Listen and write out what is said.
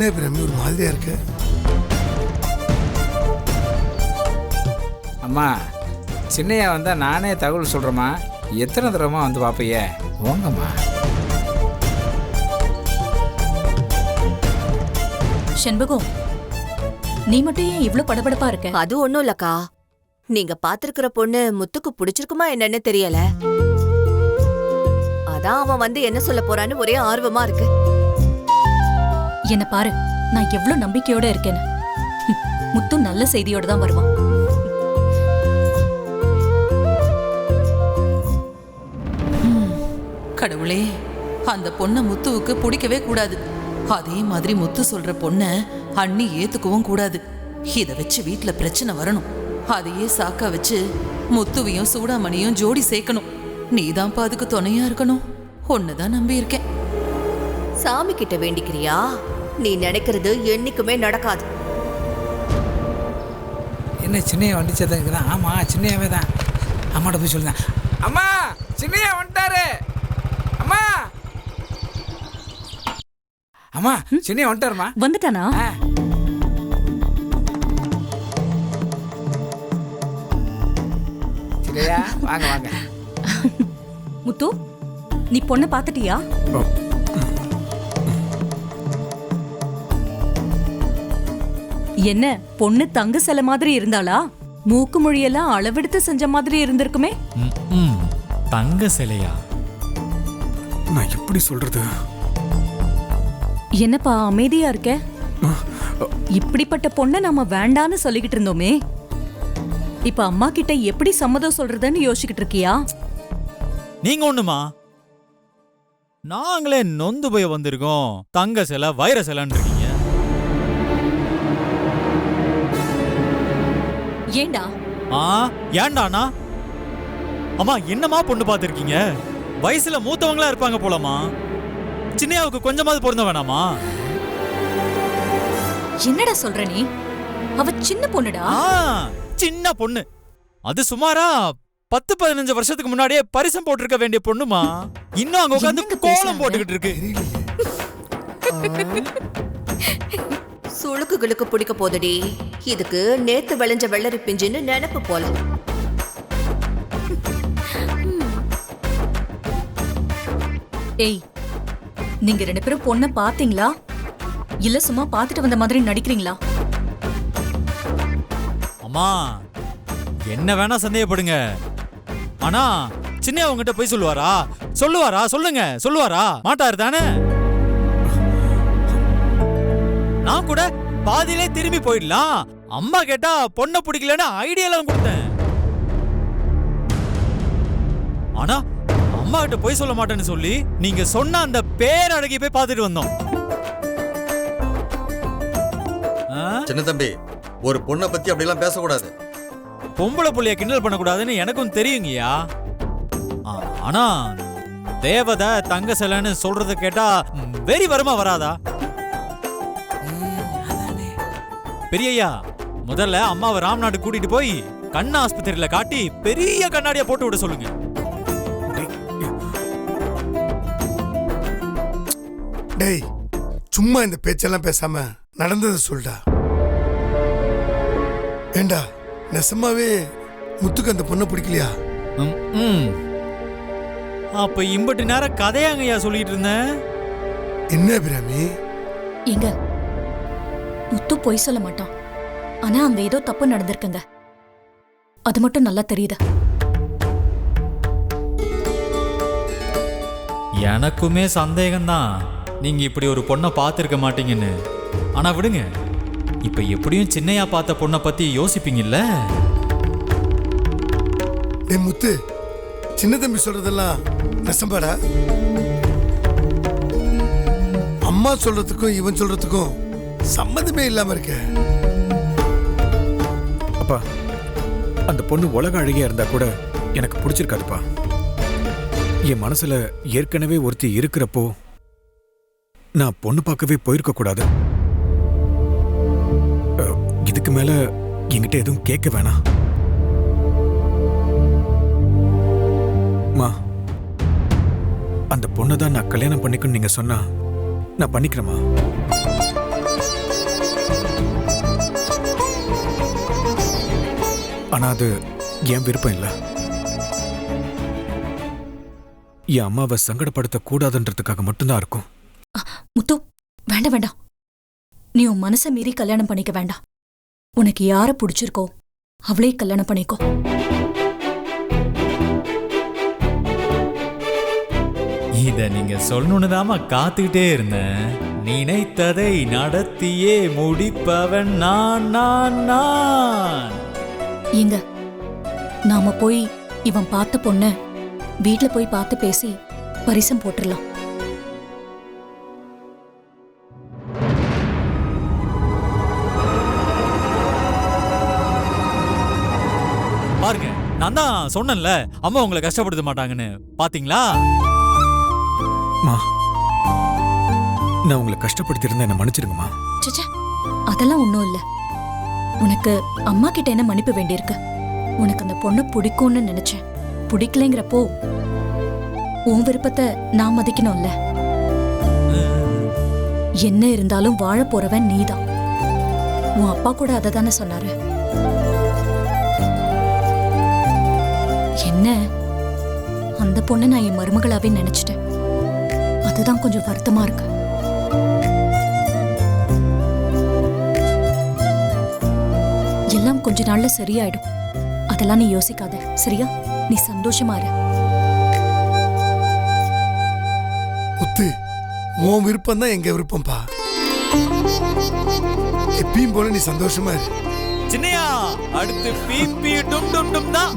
என்ன பிரமி ஒரு மாதிரியா இருக்கு? அம்மா சின்னையா வந்தா நானே தகவல் சொல்றேம்மா. எத்தனை தடவைமா வந்து பார்ப்பையே ஓங்கம்மா செண்பகம் நீ மட்டும் ஏன் இவ்ளோ படபடப்பா இருக்க? அது ஒண்ணும் இல்லக்கா. நீங்க பாத்திருக்கிற பொண்ணு முத்துக்கு பிடிச்சிருக்குமா என்னன்னு தெரியல. அதான் அவன் வந்து என்ன சொல்ல போறான்னு ஒரே ஆர்வமா இருக்கு. என்ன பாரு நான் எவ்ளோ நம்பிக்கையோட இருக்கேன்னு. முத்து நல்ல செய்தியோட தான் வருவான். கடவுளே அந்த பொண்ணை முத்துவுக்கு பிடிக்கவே கூடாது. அதே மாதிரி முத்து சொல்ற பொண்ணை அண்ணி ஏத்துக்கவும் கூடாது. இத வச்சு வீட்ல பிரச்சனை வரணும். அதையே சாக்கா வச்சு முத்துவையும் சூடாமணியும் ஜோடி சேர்க்கணும். நீதான்ப்பா அதுக்கு துணையா இருக்கணும். ஒன்னுதான் நம்பி இருக்கேன் சாமி கிட்ட வேண்டிக்கிறியா? நீ நினைக்கிறது என்னைக்குமே நடக்காது. என்ன சின்னையா வந்துச்சதுங்கிறா ஆமா சின்னையாவே தான். அம்மாட்ட போய் சொல்லுங்க. அம்மா சின்னையா வந்துட்டாரு. அம்மா. அம்மா சின்னையா வந்துட்டாருமா? வந்துட்டானா? ஆ. சின்னையா வாங்க வாங்க. முத்து நீ பொண்ணை பாத்துட்டியா என்ன பொண்ணு தங்க சிலை மாதிரி இருந்தாளா? மூக்கு மொழியெல்லாம் அளவெடுத்து செஞ்ச மாதிரி இருந்திருக்குமே. தங்க சிலையா? நான் எப்படி சொல்றது? என்னப்பா அமைதியா இருக்க? இப்படிப்பட்ட பொண்ணை நாம வேண்டான்னு சொல்லிக்கிட்டு இருந்தோமே. இப்ப அம்மா கிட்ட எப்படி சம்மதம் சொல்றதுன்னு யோசிச்சுக்கிட்டு இருக்கியா? நீங்க ஒண்ணுமா? நாங்களே நொந்து போய் வந்திருக்கோம். தங்க சிலை வைர சிலைன்னு ஏண்டா? ஆ ஏண்டாண்ணா? அம்மா என்னம்மா பொண்ணு பார்த்துருக்கீங்க? வயசுல மூத்தவங்களா இருப்பாங்க போலமா சின்னையாவுக்கு கொஞ்சமாவது பொருந்த வேணாமா? என்னடா சொல்ற நீ? அவ சின்ன பொண்ணுடா? ஆ சின்ன பொண்ணு. அது சுமாரா பத்து பதினஞ்சு வருஷத்துக்கு முன்னாடியே பரிசம் போட்டிருக்க வேண்டிய பொண்ணுமா? இன்னும் அங்க உட்காந்து என்னங்க கோலம் பேசுறாங்க? போட்டுக்கிட்டு இருக்கு. சுளுக்குகளுக்கு பிடிக்க போதுடி. இதுக்கு நேத்து விளைஞ்ச வெள்ளரி பிஞ்சுன்னு நினைப்பு போல. ஏய் நீங்க ரெண்டு பேரும் பொண்ணை பாத்தீங்களா இல்ல சும்மா பாத்துட்டு வந்த மாதிரி நடிக்கிறீங்களா? அம்மா என்ன வேணா சந்தேகப்படுங்க. ஆனா சின்ன உங்ககிட்ட போய் சொல்லுவாரா? சொல்லுவாரா? சொல்லுங்க சொல்லுவாரா? மாட்டாரு தானே? நான் கூட பாதியிலே திரும்பி போயிடலாம். அம்மா கேட்டா பொண்ணை பிடிக்கலன்னு ஐடியாலாம் கொடுத்தேன். ஆனா அம்மா கிட்ட போய் சொல்ல மாட்டேன்னு சொல்லி நீங்க சொன்ன அந்த பேரழகி போய் பார்த்துட்டு வந்தோம்? சின்ன தம்பி ஒரு பொண்ணை பத்தி அப்படிலாம் பேசக்கூடாது. பொம்பளை புள்ளைய கிண்டல் பண்ணக்கூடாதுன்னு எனக்கும் தெரியுங்கய்யா. ஆனா தேவதை தங்க சிலைன்னு சொல்றத கேட்டா வெறி வருமா வராதா? பெரியய்யா முதல்ல அம்மாவை ராம்நாடு கூட்டிட்டு போய் கண் ஆஸ்பத்திரியில காட்டி பெரிய கண்ணாடியா போட்டு விட சொல்லுங்க. டேய் சும்மா இந்த பேச்செல்லாம் பேசாம நடந்ததை சொல்டா. ஏண்டா நெசமாவே முத்துக்கு அந்த பொண்ணை பிடிக்கலையா? ம், ம். அப்ப இம்பட்டு நேரம் கதையாங்கய்யா சொல்லிட்டு இருந்தேன். என்ன அபிராமி? எங்க முத்து பொய் சொல்ல மாட்டான். ஆனா அங்க ஏதோ தப்பு நடந்திருக்குங்க. அது மட்டும் நல்லா தெரியுது? எனக்குமே சந்தேகம்தான். நீங்க இப்படி ஒரு பொண்ணை பார்த்துருக்க மாட்டீங்கன்னு. ஆனா விடுங்க. இப்ப எப்படியும் சின்னையா பார்த்த பொண்ணை பத்தி யோசிப்பீங்கல்ல? டேய் முத்து சின்ன தம்பி சொல்றதெல்லாம் நெசம்பாடா? அம்மா சொல்றதுக்கும் இவன் சொல்றதுக்கும் சம்மந்தமே இல்லாம இருக்க. அப்பா அந்த பொண்ணு உலக அழகியா இருந்தா கூட எனக்கு பிடிச்சிருக்காதுப்பா. என் மனசுல ஏற்கனவே ஒருத்தி இருக்கிறப்போ நான் பொண்ணு பார்க்கவே போயிருக்க கூடாது. இதுக்கு மேல என்கிட்ட எதுவும் கேட்க வேணாம். மா அந்த பொண்ணை தான் நான் கல்யாணம் பண்ணிக்கணும்னு நீங்க சொன்னா நான் பண்ணிக்கிறேம்மா. ஆனா அது என் விருப்பம் இல்ல. என் அம்மாவை சங்கடப்படுத்த கூடாதுன்றதுக்காக மட்டும்தான் இருக்கும். முத்து வேண்டாம் வேண்டாம். நீ உன் மனசை மீறி கல்யாணம் பண்ணிக்க வேண்டாம். உனக்கு யார பிடிச்சிருக்கோ அவளே கல்யாணம் பண்ணிக்கோ. இத நீங்க சொல்லணும்னு தாமா காத்துக்கிட்டே இருந்தேன். நினைத்ததை நடத்தியே முடிப்பவன் நான் நான் நான். ஏங்க நாம போய் இவன் பார்த்த பொண்ண வீட்ல போய் பார்த்து பேசி பரிசம் போட்டுடலாம். பாருங்க நான் தான் சொன்னேன்ல அம்மா உங்களை கஷ்டப்படுத்த மாட்டாங்கன்னு. பாத்தீங்களா? மா நான் உங்களை கஷ்டப்படுத்தியிருந்தா என்ன மன்னிச்சிடுங்கம்மா. ச்சே அதெல்லாம் ஒன்றும் இல்லை. உனக்கு அம்மா கிட்ட என்ன மன்னிப்பு வேண்டியிருக்கு? உனக்கு அந்த பொண்ணை பிடிக்கும்னு நினைச்சேன். பிடிக்கலைங்கிறப்போ உன் விருப்பத்தை நான் மதிக்கணும்ல. என்ன இருந்தாலும் வாழ போறவன் நீதான். உன் அப்பா கூட அதை தானே சொன்னாரு. என்ன? அந்த பொண்ணை நான் என் மருமகளாவே நினைச்சிட்டேன். அதுதான் கொஞ்சம் வருத்தமா இருக்கு. கொஞ்ச நாள்ல சரியாயிடும். அதெல்லாம் நீ யோசிக்காத சரியா? நீ சந்தோஷமா இரு. முத்து உன் விருப்பம் தான் எங்க விருப்பம்பா? எப்பயும் போல நீ சந்தோஷமா இரு. சின்னையா அடுத்து பிபி டும் டும் டும் தான்?